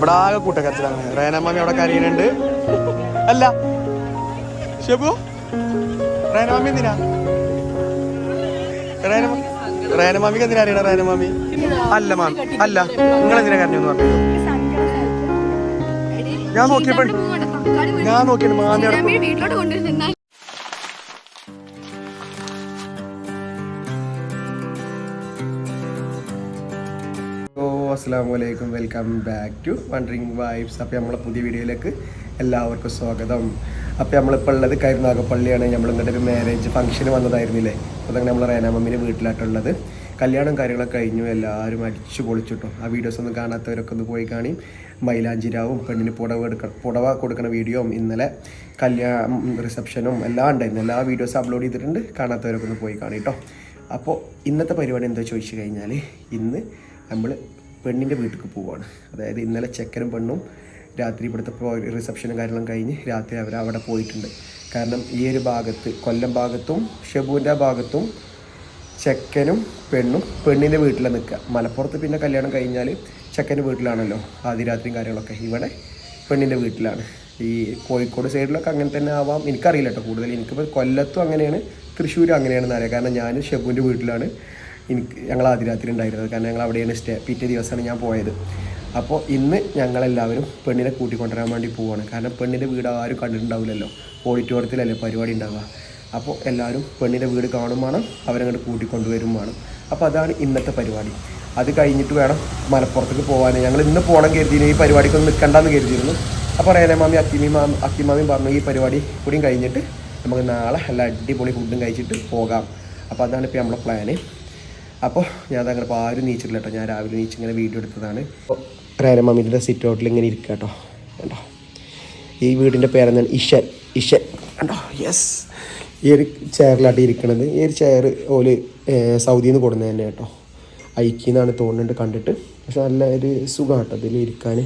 ഇവിടെ ആകെ കൂട്ടക്കരച്ചിലാണ് റേനമാമി അവിടെ കരയുന്നുണ്ട്. അല്ല. ഷെബു? റേനമാമി എന്തിനാ? റേനമ റേനമാമിക്ക് എന്തിനാ അറിയണ റേനമാമി അല്ല മാമി അല്ല. നിങ്ങൾ എന്തിനാ കരഞ്ഞു പറഞ്ഞു ഞാൻ നോക്കിയപ്പോ ഞാൻ നോക്കിയാണ് മാമി അസ്സാം വലൈക്കും welcome back to wandering vibes. അപ്പോൾ നമ്മളെ പുതിയ വീഡിയോയിലേക്ക് എല്ലാവർക്കും സ്വാഗതം. അപ്പോൾ നമ്മളിപ്പോൾ ഉള്ളത് കരുനാഗപ്പള്ളിയാണ് നമ്മൾ ഇങ്ങോട്ട് ഒരു മാരേജ് ഫംഗ്ഷന് വന്നതായിരുന്നില്ലേ? അപ്പോൾ തന്നെ നമ്മൾ റേനാമമ്മിന്റെ വീട്ടിലായിട്ടുള്ളത്. കല്യാണം കാര്യങ്ങളൊക്കെ കഴിഞ്ഞു. എല്ലാവരും അടിച്ചു പൊളിച്ചിട്ടോ. ആ വീഡിയോസ് ഒന്നും കാണാത്തവരൊക്കെ ഒന്ന് പോയി കാണി. മൈലാഞ്ചിരാവും പെണ്ണിന് പുടവ എടുക്ക പുടവ കൊടുക്കുന്ന വീഡിയോയും ഇന്നലെ കല്യാണം റിസപ്ഷനും എല്ലാം ഉണ്ടായിരുന്നു. എല്ലാ വീഡിയോസ് അപ്ലോഡ് ചെയ്തിട്ടുണ്ട്. കാണാത്തവരൊക്കെ ഒന്ന് പോയി കാണി കേട്ടോ അപ്പോൾ ഇന്നത്തെ പരിപാടി എന്താ ചോദിച്ചു കഴിഞ്ഞാൽ ഇന്ന് നമ്മൾ പെണ്ണിന്റെ വീട്ടിലേക്ക് പോവുകയാണ് അതായത് ഇന്നലെ ചെക്കനും പെണ്ണും രാത്രി ഇവിടുത്തെ റിസപ്ഷനും കാര്യങ്ങളും കഴിഞ്ഞ് രാത്രി അവർ അവിടെ പോയിട്ടുണ്ട്. കാരണം ഈ ഒരു ഭാഗത്ത് കൊല്ലം ഭാഗത്തും ഷെബുവിന്റെ ഭാഗത്തും ചെക്കനും പെണ്ണും പെണ്ണിന്റെ വീട്ടിലാണ് നിൽക്കുക. മലപ്പുറത്ത് പിന്നെ കല്യാണം കഴിഞ്ഞാൽ ചെക്കന്റെ വീട്ടിലാണല്ലോ ആദ്യ രാത്രിയും കാര്യങ്ങളൊക്കെ. ഇവിടെ പെണ്ണിന്റെ വീട്ടിലാണ്. ഈ കോഴിക്കോട് സൈഡിലൊക്കെ അങ്ങനെ തന്നെ ആവാം. എനിക്കറിയില്ല കേട്ടോ കൂടുതൽ. എനിക്കിപ്പോൾ കൊല്ലത്തും അങ്ങനെയാണ് തൃശ്ശൂരും അങ്ങനെയാണെന്ന് അറിയാം. കാരണം ഞാൻ ഷെബുവിന്റെ വീട്ടിലാണ്. എനിക്ക് ഞങ്ങൾ ആദ്യ രാത്രി ഉണ്ടായിരുന്നത്. കാരണം ഞങ്ങൾ അവിടെയാണ് സ്റ്റേ പിറ്റേ ദിവസമാണ് ഞാൻ പോയത്. അപ്പോൾ ഇന്ന് ഞങ്ങളെല്ലാവരും പെണ്ണിനെ കൂട്ടിക്കൊണ്ടുവരാൻ വേണ്ടി പോവുകയാണ് കാരണം പെണ്ണിന്റെ വീട് ആരും കണ്ടിട്ടുണ്ടാവില്ലല്ലോ. ഓഡിറ്റോറിയത്തിലല്ലേ പരിപാടി ഉണ്ടാവുക. അപ്പോൾ എല്ലാവരും പെണ്ണിന്റെ വീട് കാണും വേണം അവരങ്ങോട്ട് കൂട്ടിക്കൊണ്ടുവരും വേണം അപ്പോൾ അതാണ് ഇന്നത്തെ പരിപാടി. അത് കഴിഞ്ഞിട്ട് വേണം മലപ്പുറത്തേക്ക് പോകാൻ ഞങ്ങൾ ഇന്ന് പോകണം കരുതിയിരുന്നു ഈ പരിപാടിക്കൊന്നും നിൽക്കണ്ടെന്ന് കരുതിയിരുന്നു. അപ്പോൾ പറയാനേ മാമി അക്കിമി മാം അക്കിമാമി പറഞ്ഞു ഈ പരിപാടി കൂടിയും കഴിഞ്ഞിട്ട് നമുക്ക് നാളെ നല്ല അടിപൊളി ഫുഡും കഴിച്ചിട്ട് പോകാം. അപ്പോൾ അതാണ് ഇപ്പോൾ നമ്മുടെ പ്ലാന് അപ്പോൾ ഞാൻ അങ്ങനെ ഇപ്പോൾ ആരും നീച്ചിട്ടില്ല കേട്ടോ. ഞാൻ രാവിലെ നീച്ച് ഇങ്ങനെ വീഡിയോ എടുത്തതാണ്. അപ്പോൾ റേര മാമിന്റെ സിറ്റ് ഔട്ടിൽ ഇങ്ങനെ ഇരിക്കുക കേട്ടോ. കണ്ടോ? ഈ വീടിന്റെ പേരെന്താണ്? ഇഷൻ ഇഷൻ കണ്ടോ? യെസ് ഈ ഒരു ചെയറിലാട്ടി ഇരിക്കണത്. ഈ ഒരു ചെയർ ഓൽ സൗദിയിൽ നിന്ന് കൊടുന്നത് തന്നെ കേട്ടോ. ഐക്കിന്നാണ് തോന്നുന്നുണ്ട് കണ്ടിട്ട്. പക്ഷെ നല്ല ഒരു സുഖം കേട്ടോ ഇതിൽ ഇരിക്കാൻ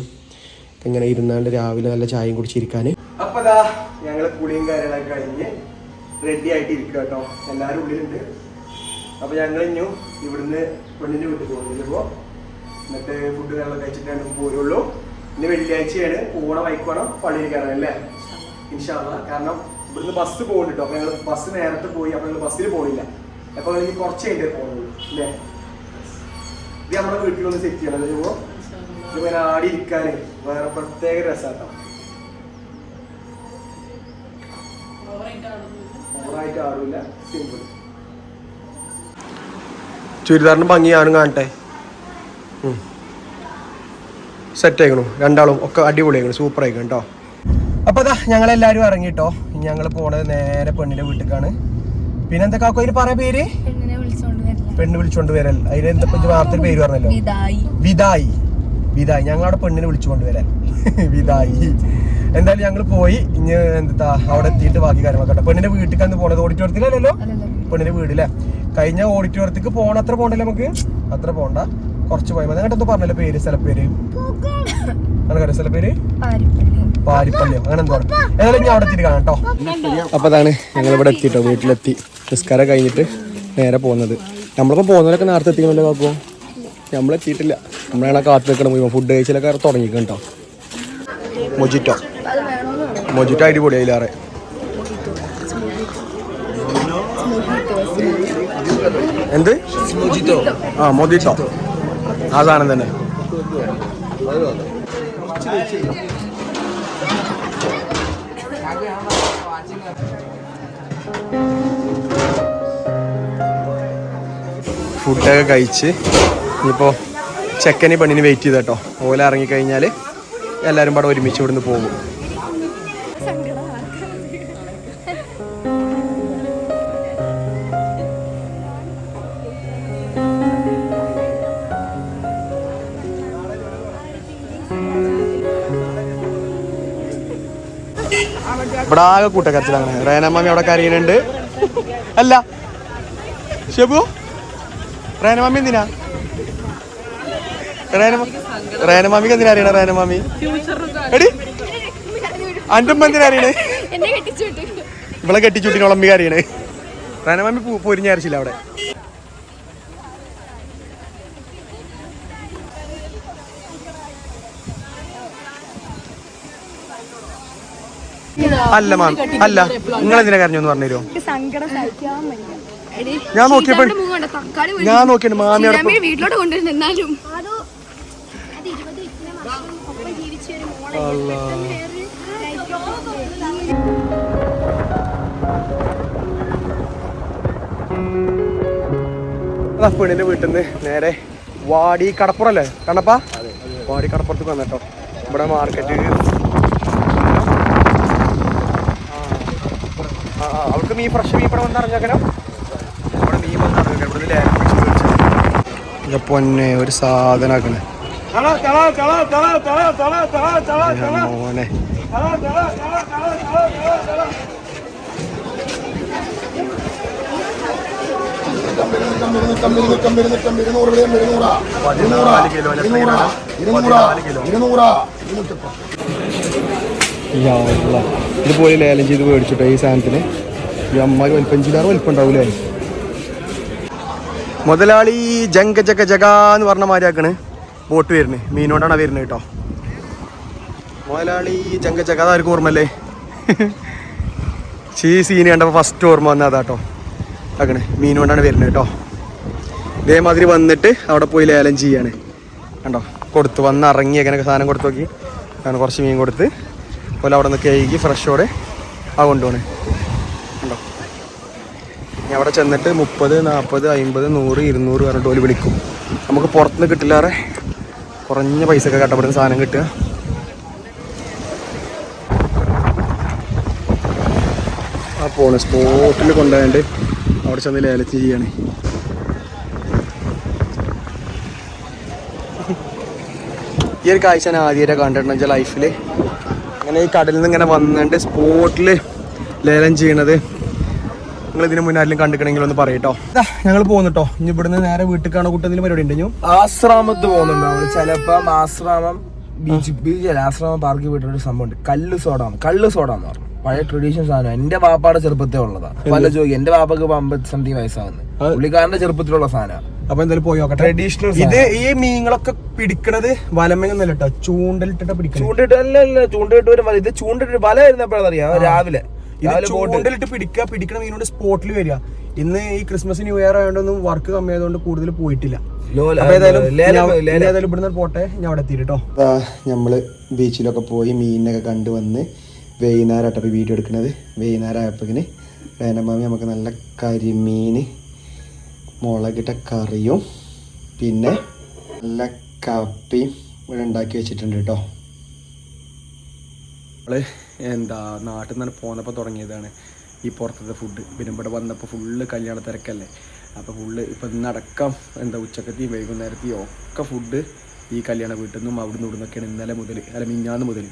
ഇങ്ങനെ ഇരുന്നാണ്ട് രാവിലെ നല്ല ചായയും കുടിച്ചിരിക്കാൻ അപ്പൊ അതാ ഞങ്ങൾ കുളിയും കാര്യങ്ങളൊക്കെ കഴിഞ്ഞ് റെഡി ആയിട്ട് ഇരിക്കുക കേട്ടോ. എല്ലാവരും ഉള്ളിലുണ്ട്. അപ്പോൾ ഞങ്ങൾ ഇഞ്ഞു ഇവിടുന്ന് പെണ്ണിന്റെ വീട്ടിൽ പോകുന്നില്ലപ്പോ എന്നിട്ട് ഫുഡ് കാര്യങ്ങളൊക്കെ കഴിച്ചിട്ടാണ് പോരുള്ളൂ. ഇനി വെള്ളിയാഴ്ചയാണ്. പോണ വൈക്കോണം വേണം. പള്ളിയിൽ കയറാൻ അല്ലേ? ഇൻഷാല്ല കാരണം ഇവിടുന്ന് ബസ് പോകുന്നുണ്ട് അപ്പൊ ഞങ്ങൾ ബസ് നേരത്തെ പോയി. അപ്പൊ ഞങ്ങൾ ബസ്സിൽ പോണില്ല അപ്പൊ ഇനി കുറച്ച് കഴിഞ്ഞേ പോകുന്നുള്ളൂ അല്ലേ? ഇത് നമ്മുടെ വീട്ടിലൊന്ന് സെറ്റ് ചെയ്യണം. ഇപ്പോ ഇങ്ങനെ ആടി ഇരിക്കാൻ വേറെ പ്രത്യേക രസാട്ടോ. ഓവറായിട്ട് ആടില്ല സിമ്പിൾ ചുരിദാറിന് ഭംഗി ഞാനും കാണട്ടെ. സെറ്റ് ആയിക്കണു രണ്ടാളും ഒക്കെ അടിപൊളിയായിക്കണു. സൂപ്പർ ആയിക്കണം കേട്ടോ അപ്പൊ അതാ ഞങ്ങൾ എല്ലാവരും ഇറങ്ങിട്ടോ ഞങ്ങൾ പോണത് നേരെ പെണ്ണിന്റെ വീട്ടിലേക്കാണ്. പിന്നെ എന്താ കാക്കോ? ഇതിന് പറയാ പേര്? പെണ്ണ് വിളിച്ചോണ്ട് വരൽ. അതിന് എന്താ വാർത്തയിൽ പേര് പറഞ്ഞല്ലോ? വിതായി. വിതായി. വിതായി. ഞങ്ങളവിടെ പെണ്ണിനെ വിളിച്ചുകൊണ്ട് വരാൻ വിതായി. എന്തായാലും ഞങ്ങൾ പോയി. ഇനി എന്താ അവിടെ എത്തിയിട്ട് ബാക്കി കാര്യങ്ങളൊക്കെ പെണ്ണിന്റെ വീട്ടിൽ പോണത് ഓഡിറ്റോറിയത്തിലല്ലോ അല്ലല്ലോ. പെണ്ണിന്റെ വീടില്ലേ? കഴിഞ്ഞ ഓഡിറ്റോറിയത്തേക്ക് പോണ അത്ര പോണ്ടല്ലേ നമുക്ക്? അത്ര പോണ്ട. കുറച്ച് പോയി. മതി അങ്ങോട്ട് പറഞ്ഞല്ലോ പേര് സ്ഥലപ്പേര് പേര്. സ്ഥലപ്പേര് പേര്? പാരിപ്പള്ളിയോ. അങ്ങനെ എന്തോ ഏതായാലും ഞാൻ അവിടെ എത്തിയിട്ട് കാണാം കേട്ടോ. അപ്പൊ അതാണ് ഞങ്ങൾ ഇവിടെ എത്തിട്ടോ വീട്ടിലെത്തി. നിസ്കാരം കഴിഞ്ഞിട്ട് നേരെ പോകുന്നത്. നമ്മളിപ്പോ പോകുന്നവരൊക്കെ നേരത്തെ എത്തിക്കണല്ലോ കാക്കോ. നമ്മളെത്തിയിട്ടില്ല നമ്മളാണ് കാത്തു നിൽക്കണം മുഴുവൻ ഫുഡ് കഴിച്ചിലൊക്കെ തുടങ്ങിക്കണം കേട്ടോ. മൊജിറ്റോ. മൊജിറ്റോ അടിപൊളി എന്ത്? ആ മോദിട്ടോ ആ സാധനം തന്നെ. ഫുഡൊക്കെ കഴിച്ച് ഇനിയിപ്പോൾ ചെക്കന് പെണ്ണിന് വെയിറ്റ് ചെയ്തോ ഓല ഇറങ്ങിക്കഴിഞ്ഞാൽ എല്ലാവരും പാടെ ഒരുമിച്ച് ഇവിടുന്ന് പോകും. ഇവിടെ ആകെ കൂട്ടക്കരച്ചിലാണ് റേനമാമി അവിടെ കരയുന്നുണ്ട്. അല്ല. ഷെബു? റേനമാമി എന്തിനാ? റേനമ റേനമാമിക്ക് എന്തിനാ അറിയണ റേനമാമി എടി. അന്റെ ഉമ്മ എന്തിനാ അറിയണേ? എന്നെ കെട്ടിച്ചുട്ടിനോളമ്മിക്ക് അറിയണേ റേനമാമി പൊരിഞ്ഞരച്ചില്ല അവിടെ. അല്ല മാം. അല്ല നിങ്ങൾ എന്തിനാ കരഞ്ഞു പറഞ്ഞു തരുമോ സങ്കടം സഹിക്കാൻ ഞാൻ നോക്കിയപ്പോ മുഖം കണ്ടോ? തക്കാളി ഞാൻ നോക്കിയാണ് മാമിയുടെ വീട്ടിലോട്ട് പെണ്ണിന്റെ വീട്ടിൽ നിന്ന് നേരെ വാടി കടപ്പുറല്ലേ കണ്ണപ്പാ? വാടി കടപ്പുറത്ത് വന്നിട്ടോ. ഇവിടെ മാർക്കറ്റ് ആ ആ, അവൾക്ക് മീൻ ഫ്രഷ് മീൻ ഇവിടെ വന്നിറങ്ങിയാക്കനോ ഇവിടെ മീൻ വന്നിറങ്ങിയ ഇവിടെ ലേലം മേടിച്ചത്. ഇത് പൊന്നെ ഒരു സാധനാക്കണേ മോനെ. ഇത് പോലെ ലേലം ചെയ്ത് മേടിച്ചിട്ടോ ഈ സാധനത്തിന് ഈ വലിപ്പഞ്ചിലാറ് വലിപ്പം മുതലാളി ജങ്ക ജഗ ജഗ പറഞ്ഞ മാതിരിയാക്കണ്. ബോട്ട് വരുന്നത്. മീനോണ്ടാണ് വരുന്നത് കേട്ടോ. മുതലാളി ജങ്ക ജഗ ഓർമ്മല്ലേ ചീ സീന് കണ്ടപ്പോൾ ഫസ്റ്റ് ഓർമ്മ വന്നത് അതാട്ടോ ആക്കണേ. മീനോണ്ടാണ് വരുന്നത് കേട്ടോ. ഇതേമാതിരി വന്നിട്ട് അവിടെ പോയി ലേലം ചെയ്യാണ്. കണ്ടോ? കൊടുത്ത് വന്ന് ഇറങ്ങി അങ്ങനെ സാധനം കൊടുത്തു നോക്കി. അങ്ങനെ കുറച്ച് മീൻ കൊടുത്ത്. പോലെ അവിടെ നിന്ന് കേക്ക് ഫ്രഷോടെ ആ കൊണ്ടുപോണേ. കണ്ടോ ഇനി അവിടെ ചെന്നിട്ട് മുപ്പത് നാൽപ്പത് അമ്പത് നൂറ് ഇരുന്നൂറ് പറഞ്ഞിട്ട് ഓൽ വിളിക്കും. നമുക്ക് പുറത്തുനിന്ന് കിട്ടില്ലാറെ കുറഞ്ഞ പൈസ ഒക്കെ കട്ടപ്പെടുന്ന സാധനം കിട്ടുക. ആ പോണ് സ്പോട്ടിൽ കൊണ്ടുപോയാണ്ട് അവിടെ ചെന്ന് ലേലത്തിൽ ചെയ്യണേ ഈ ഒരു കാഴ്ച ഞാൻ ആദ്യമായിട്ട് കണ്ടിട്ടുണ്ട് വെച്ചാൽ ലൈഫിൽ അങ്ങനെ ഈ കടലിൽ നിന്ന് ഇങ്ങനെ വന്നിട്ട് സ്പോട്ടിൽ ലേലം ചെയ്യണത് നിങ്ങൾ ഇതിന് മുന്നാലും കണ്ടിക്കണമെങ്കിൽ ഒന്ന് പറയട്ടോ ഞങ്ങൾ പോകുന്നുട്ടോ ഇനി ഇവിടുന്ന് നേരെ വീട്ടിൽ കൂട്ടത്തിൽ പരിപാടി ഉണ്ടെങ്കിൽ ആശ്രാമത്ത് പോകുന്നുണ്ടോ ചിലപ്പം ആശ്രാമം ബീച്ച് ബീച്ച് അല്ല ആശ്രാമം പാർക്കിൽ പോയിട്ടൊരു സംഭവമുണ്ട് കല്ല് സോഡ കല്ല് സോഡ എന്ന് പറഞ്ഞു. പഴയ ട്രഡീഷൻ സാധനം. എന്റെ വാപ്പാടെ ചെറുപ്പത്തെ ഉള്ളതാണ് പല ജോലി. എന്റെ പാപ്പക്ക് അമ്പത് സംതിങ് വയസ്സാകുന്നത് പുള്ളിക്കാരന്റെ ചെറുപ്പത്തിലുള്ള സാധനമാണ് അപ്പൊ എന്തായാലും പോയി നോക്കട്ടെ. ട്രഡീഷണൽ ഇത് ഈ മീനുകളൊക്കെ പിടിക്കണത് വലമെന്നല്ല കേട്ടോ ചൂണ്ടലിട്ടിട്ട് പിടിക്കണം. ചൂണ്ടിട്ട് അല്ല അല്ല ചൂണ്ടിട്ട് വരും ഇത് ചൂണ്ടിട്ട് വല വരുന്നപ്പോഴറിയാം രാവിലെ. ചൂണ്ടലിട്ട് പിടിക്കുക പിടിക്കണ മീനോട് സ്പോട്ടിൽ വരിക. ഇന്ന് ഈ ക്രിസ്മസ് ന്യൂ ഇയർ ആയതുകൊണ്ടൊന്നും വർക്ക് കമ്മിയായതുകൊണ്ട് കൂടുതൽ പോയിട്ടില്ല. ഏതായാലും. ഇവിടുന്ന് പോട്ടെ ഞാൻ അവിടെ എത്തിയിട്ടോ നമ്മൾ ബീച്ചിലൊക്കെ പോയി മീനിനൊക്കെ കണ്ടുവന്ന് വൈകുന്നേരം ആട്ടോ വീഡിയോ എടുക്കുന്നത് വൈകുന്നേരം ആയപ്പോക്കിന് വേനമാമി നമുക്ക് നല്ല കരിമീൻ മുളകിട്ട കറിയും പിന്നെ നല്ല കപ്പയും ഇവിടെ ഉണ്ടാക്കി വെച്ചിട്ടുണ്ട് കേട്ടോ നമ്മൾ എന്താ നാട്ടിൽ നിന്ന് പോന്നപ്പോൾ തുടങ്ങിയതാണ് ഈ പുറത്തത്തെ ഫുഡ് പിന്നെ ഇവിടെ വന്നപ്പോൾ ഫുള്ള് കല്യാണ തിരക്കല്ലേ? അപ്പോൾ ഫുള്ള് ഇപ്പം ഇന്നടക്കം എന്താ ഉച്ചക്കത്തെയും വൈകുന്നേരത്തെയും ഒക്കെ ഫുഡ് ഈ കല്യാണ വീട്ടിൽ നിന്നും അവിടെ നിന്ന് ഇവിടുന്നൊക്കെയാണ് ഇന്നലെ മുതൽ അല്ല മിഞ്ഞാന്ന് മുതൽ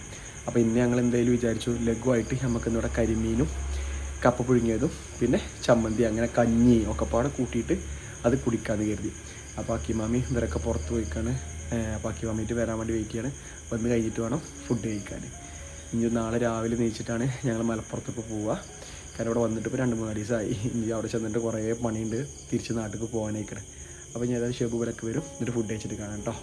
അപ്പോൾ ഇന്ന് ഞങ്ങൾ എന്തായാലും വിചാരിച്ചു ലഘുവായിട്ട് നമുക്ക് ഇന്നിവിടെ കരിമീനും കപ്പ പുഴുങ്ങിയതും പിന്നെ ചമ്മന്തി അങ്ങനെ കഞ്ഞി ഒക്കെ പാടെ കൂട്ടിയിട്ട് അത് കുടിക്കാമെന്ന് കരുതി. അപ്പോൾ അക്കിമാമി ഇവരൊക്കെ പുറത്ത് പോയിക്കാണ്. അപ്പോൾ അക്കിമാമിയിട്ട് വരാൻ വേണ്ടി വെയിറ്റ് ചെയ്യാണ്. വന്ന് കഴിഞ്ഞിട്ട് വേണം ഫുഡ് കഴിക്കാൻ. ഇനി നാളെ രാവിലെ നീച്ചിട്ടാണ് ഞങ്ങൾ മലപ്പുറത്തേക്ക് പോവുക കാരണം ഇവിടെ വന്നിട്ട് ഇപ്പോൾ രണ്ട് മൂന്ന് ദിവസമായി ഇനി അവിടെ ചെന്നിട്ട് കുറേ പണിയുണ്ട്. തിരിച്ച് നാട്ടിലേക്ക് പോകാനായിക്കണേ അപ്പോൾ ഞാൻ ഏതായാലും ഷെബുബലൊക്കെ വരും. എന്നിട്ട് ഫുഡ് കഴിച്ചിട്ട് കാണാം കേട്ടോ.